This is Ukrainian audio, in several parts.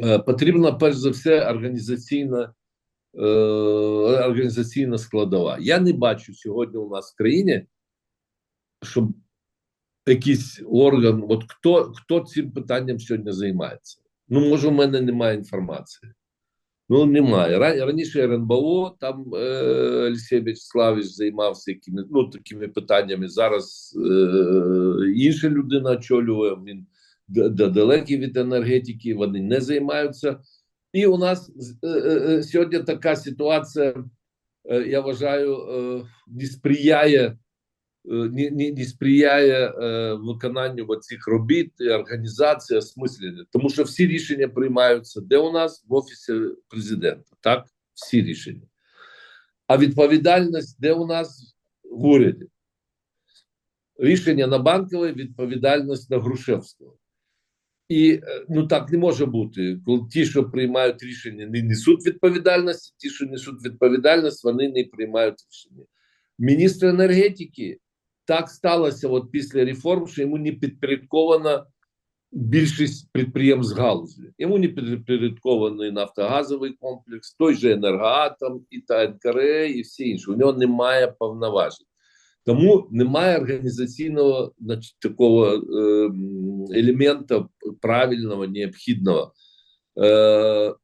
Е, Потрібна перш за все організаційна е, організаційна складова. Я не бачу сьогодні у нас в країні, щоб якийсь орган, от хто хто цим питанням сьогодні займається. Ну, може, у мене немає інформації. Ну, немає. Ра- Раніше РНБО, там е, Олексій Вячеславович займався якими, ну, такими питаннями. Зараз е, інша людина очолює, він д- д- від енергетики, вони не займаються. І у нас е, е, е, сьогодні така ситуація, я вважаю, не сприяє не, не, не сприяє виконанню цих робіт, і організації, осмислення. Тому що всі рішення приймаються де у нас в офісі президента, так? Всі рішення. А відповідальність де у нас в уряді? Рішення на банкове, відповідальність на Грушевського. І е, ну так не може бути. Коли ті, що приймають рішення, не несуть відповідальності, ті, що несуть відповідальність, вони не приймають рішення. Міністр енергетики так сталося от після реформ, що йому не підпорядкована більшість підприємств галузі. Йому не підпорядкований нафтогазовий комплекс, той же енергоатом, і та НКРЕ, і всі інші. У нього немає повноважень. Тому немає організаційного значить, такого е, м, елемента правильного, необхідного. Е,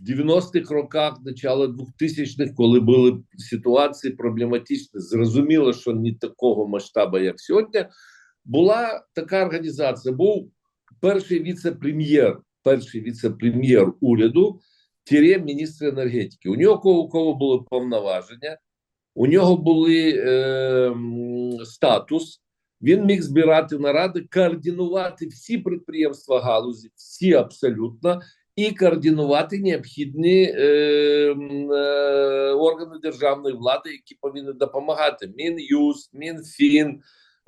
в 90-х роках, начало 2000-х, коли були ситуації проблематичні, зрозуміло, що не такого масштабу, як сьогодні, була така організація. Був перший віце-прем'єр, перший віце-прем'єр уряду, тіре міністр енергетики. У нього у кого були повноваження, у нього були е, статус. Він міг збирати наради, координувати всі підприємства галузі, всі абсолютно, і координувати необхідні е, е, органи державної влади, які повинні допомагати: Мін'юст, Мінфін,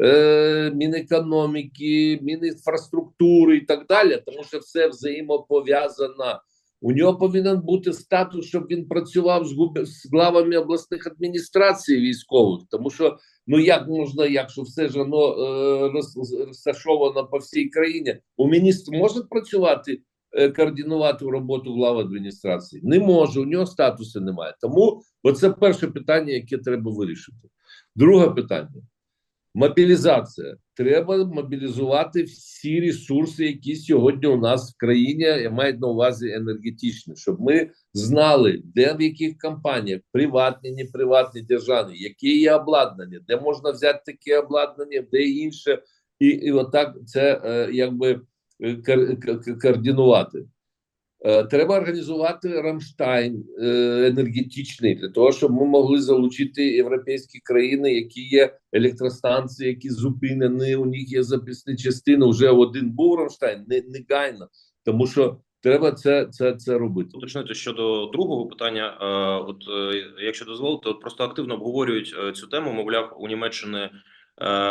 е, Мінекономіки, Мінінфраструктури і так далі, тому що все взаємопов'язано. У нього повинен бути статус, щоб він працював з, губ... з главами обласних адміністрацій військових, тому що ну як можна, якщо все ж воно е, розташовано по всій країні, у міністр може працювати, е, координувати роботу глав адміністрації? Не може, у нього статусу немає. Тому оце перше питання, яке треба вирішити. Друге питання. Мобілізація. Треба мобілізувати всі ресурси, які сьогодні у нас в країні я маю на увазі енергетичні, щоб ми знали, де в яких компаніях приватні, неприватні державні, які є обладнання, де можна взяти таке обладнання, де інше, і, і отак це е, якби е, координувати. Е, Треба організувати Рамштайн е, енергетичний для того, щоб ми могли залучити європейські країни, які є електростанції, які зупинені. У них є записні частини. Вже один був Рамштайн, не негайно, тому що треба це, це, це робити. Уточнити щодо другого питання. е, От якщо дозволите, от просто активно обговорюють цю тему. Мовляв, у Німеччини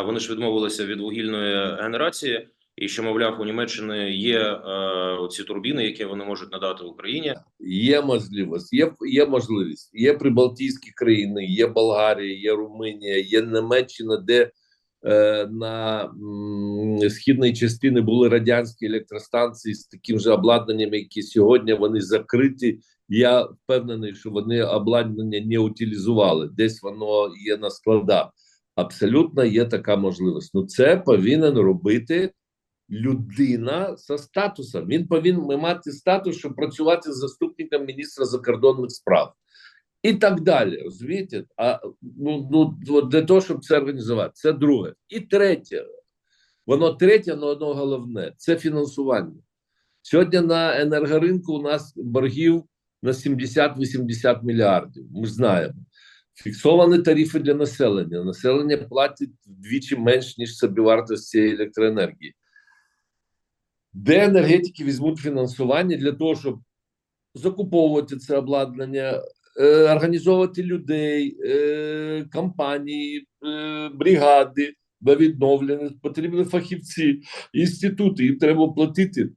вони ж відмовилися від вугільної генерації, і що мовляв, у Німеччини є е, ці турбіни, які вони можуть надати Україні. Є можливість, є, є можливість. Є прибалтійські країни, є Болгарія, є Румунія, є Німеччина, де е, на м, східній частині були радянські електростанції з таким же обладнанням, які сьогодні вони закриті. Я впевнений, що вони обладнання не утилізували. Десь воно є на складах. Абсолютно є така можливість. Ну це повинен робити людина за статусом. Він повинен мати статус, щоб працювати з заступником міністра закордонних справ і так далі. Розумієте? А ну, ну для того, щоб це організувати, це друге. І третє, воно третє, але воно головне це фінансування. Сьогодні на енергоринку у нас боргів на 70-80 мільярдів. Ми знаємо. Фіксовані тарифи для населення. Населення платить вдвічі менш, ніж собівартість цієї електроенергії. Де енергетики візьмуть фінансування для того, щоб закуповувати це обладнання, е, організовувати людей, е, компанії, е, бригади до відновлення, потрібні фахівці, інститути, їм треба платити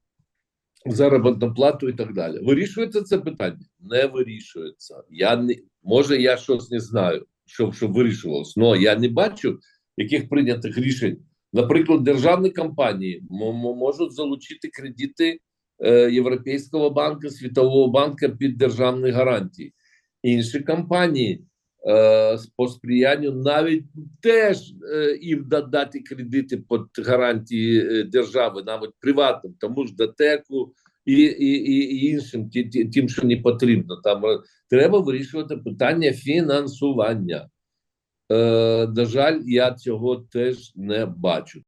заробітну плату і так далі. Вирішується це питання? Не вирішується. Я не може, я щось не знаю, щоб, щоб вирішувалось, але я не бачу яких прийнятих рішень. Наприклад, державні компанії можуть залучити кредити е, Європейського банку, Світового банку під державні гарантії. Інші компанії е, по сприянню навіть теж е, їм додати кредити під гарантії держави, навіть приватним, тому ж ДТЕКу і, і, і, іншим, тим, що не потрібно. Там треба вирішувати питання фінансування. Е, на жаль, я цього теж не бачу.